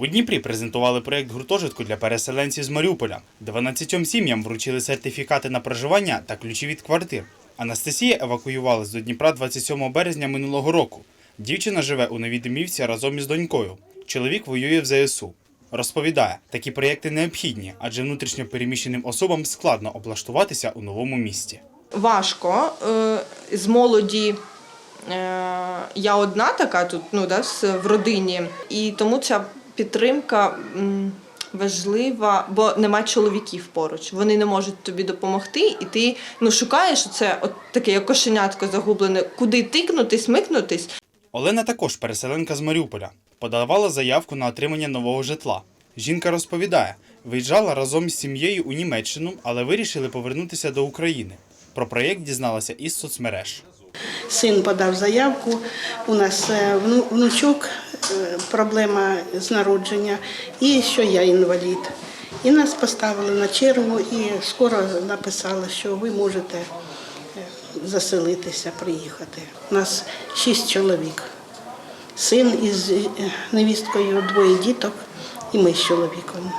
У Дніпрі презентували проєкт гуртожитку для переселенців з Маріуполя. 12 сім'ям вручили сертифікати на проживання та ключі від квартир. Анастасія евакуювалась до Дніпра 27 березня минулого року. Дівчина живе у новій домівці разом із донькою. Чоловік воює в ЗСУ. Розповідає, такі проєкти необхідні, адже внутрішньо переміщеним особам складно облаштуватися у новому місті. важко е, з молоді. Е, я одна така тут, ну да, в родині, і тому ця підтримка важлива, бо нема чоловіків поруч. Вони не можуть тобі допомогти, і ти ну шукаєш це от таке як кошенятко загублене, куди тикнутись, смикнутись. Олена також переселенка з Маріуполя. Подавала заявку на отримання нового житла. Жінка розповідає, виїжджала разом з сім'єю у Німеччину, але вирішили повернутися до України. Про проєкт дізналася із соцмереж. Син подав заявку. У нас е, внучок, проблема з народження, і що я інвалід. І нас поставили на чергу, і скоро написали, що ви можете е, заселитися, приїхати. У нас шість чоловік. Син із е, невісткою, двоє діток, і ми з чоловіком.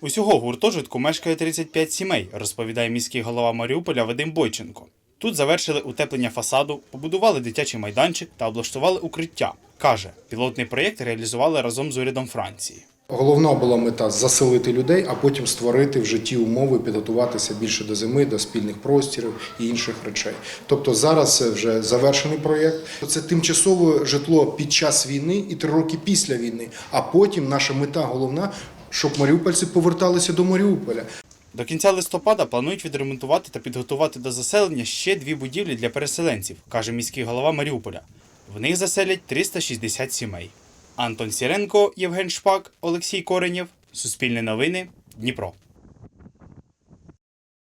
Усього в гуртожитку мешкає 35 сімей, розповідає міський голова Маріуполя Вадим Бойченко. Тут завершили утеплення фасаду, побудували дитячий майданчик та облаштували укриття. Каже, пілотний проєкт реалізували разом з урядом Франції. Головна була мета заселити людей, а потім створити в житті умови, підготуватися більше до зими, до спільних простірів і інших речей. Тобто зараз це вже завершений проєкт. Це тимчасове житло під час війни і три роки після війни. А потім наша мета головна, щоб маріупольці поверталися до Маріуполя. До кінця листопада планують відремонтувати та підготувати до заселення ще дві будівлі для переселенців, каже міський голова Маріуполя. В них заселять 360 сімей. Антон Сіренко, Євген Шпак, Олексій Коренєв. Суспільне новини. Дніпро.